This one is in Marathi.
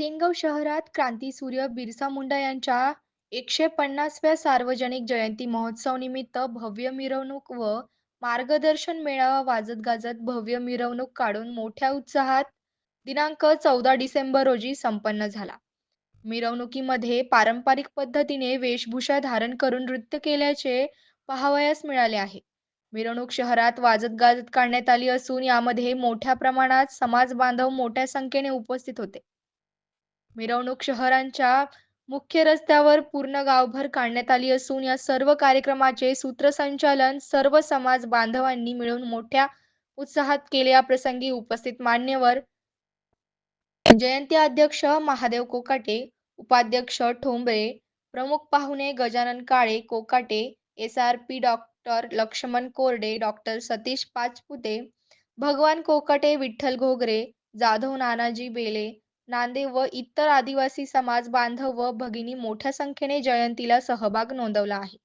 सेनगाव शहरात क्रांतीसूर्य बिरसा मुंडा यांच्या एकशे पन्नासव्या सार्वजनिक जयंती महोत्सवानिमित्त भव्य मिरवणूक व मार्गदर्शन मेळावा वाजत गाजत भव्य मिरवणूक काढून मोठ्या उत्साहात दिनांक चौदा डिसेंबर रोजी संपन्न झाला. मिरवणुकीमध्ये पारंपरिक पद्धतीने वेशभूषा धारण करून नृत्य केल्याचे पाहावयास मिळाले आहे. मिरवणूक शहरात वाजत गाजत काढण्यात आली असून यामध्ये मोठ्या प्रमाणात समाज बांधव मोठ्या संख्येने उपस्थित होते. मिरवणूक शहरांच्या मुख्य रस्त्यावर पूर्ण गावभर काढण्यात आली असून या सर्व कार्यक्रमाचे सूत्रसंचालन सर्व समाज बांधवांनी मिळून मोठ्या उत्साहात केले. या प्रसंगी उपस्थित मान्यवर जयंती अध्यक्ष महादेव कोकाटे, उपाध्यक्ष ठोंबरे, प्रमुख पाहुणे Gajanan Kale Kokate, S R P doctor Laxman Korde, doctor Satish Pachpute, भगवान कोकाटे, विठ्ठल घोगरे, जाधव नानाजी बेले, नांदे व इतर आदिवासी समाज बांधव व भगिनी मोठ्या संख्येने जयंतीला सहभाग नोंदवला आहे.